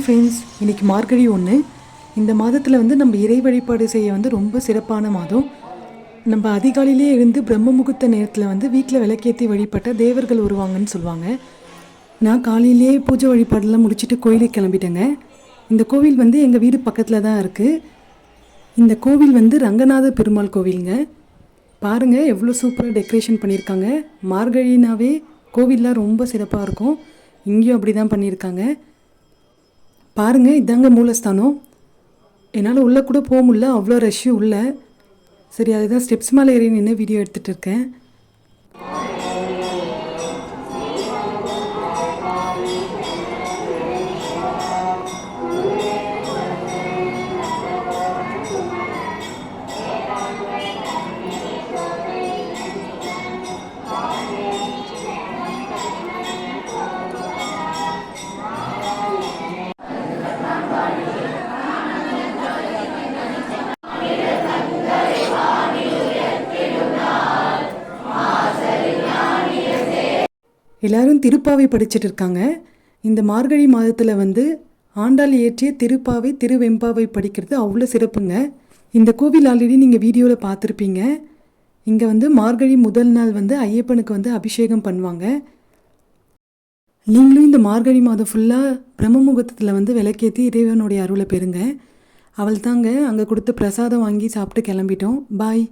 Friends இன்னைக்கு மார்கழி ஒன்று இந்த மாதத்தில் வந்து நம்ம இறை வழிபாடு செய்ய வந்து ரொம்ப சிறப்பான மாதம். நம்ம அதிகாலையிலே எழுந்து பிரம்ம முகூர்த்த நேரத்தில் வந்து வீட்டில் விளக்கேற்றி வழிபட்ட தேவர்கள் வருவாங்கன்னு சொல்லுவாங்க. நான் காலையிலேயே பூஜை வழிபாடெல்லாம் முடிச்சுட்டு கோயிலுக்கு கிளம்பிட்டேங்க. இந்த கோவில் வந்து எங்கள் வீடு பக்கத்தில் தான் இருக்குது இந்த கோவில் வந்து ரங்கநாத பெருமாள் கோவிலுங்க. பாருங்கள் எவ்வளோ சூப்பராக டெக்கரேஷன் பண்ணியிருக்காங்க. மார்கழினாவே கோவிலெலாம் ரொம்ப சிறப்பாக இருக்கும். இங்கேயும் அப்படி தான் பண்ணியிருக்காங்க. பாருங்கள் இதாங்க மூலஸ்தானம். என்னால் உள்ளே கூட போக முடியல அவ்வளோ ரஷ்ஷு உள்ள. சரி அதுதான் ஸ்டெப்ஸ் மேலே ஏறி நின்று வீடியோ எடுத்துகிட்டு இருக்கேன். எல்லாரும் திருப்பாவை படிச்சிட்டு இருக்காங்க. இந்த மார்கழி மாதத்தில் வந்து ஆண்டாள் இயற்றிய திருப்பாவை திருவெம்பாவை படிக்கிறது அவ்வளோ சிறப்புங்க. இந்த கோவில் ஆல்ரெடி நீங்கள் வீடியோவில் பார்த்துருப்பீங்க. இங்கே வந்து மார்கழி முதல் நாள் வந்து ஐயப்பனுக்கு வந்து அபிஷேகம் பண்ணுவாங்க. நீங்களும் இந்த மார்கழி மாதம் ஃபுல்லாக பிரம்ம முகூர்த்தத்தில் வந்து விளக்கேற்றி இறைவனுடைய அருளை பெறுங்க. அவள் தாங்க அங்கே கொடுத்த பிரசாதம் வாங்கி சாப்பிட்டு கிளம்பிட்டோம். பாய்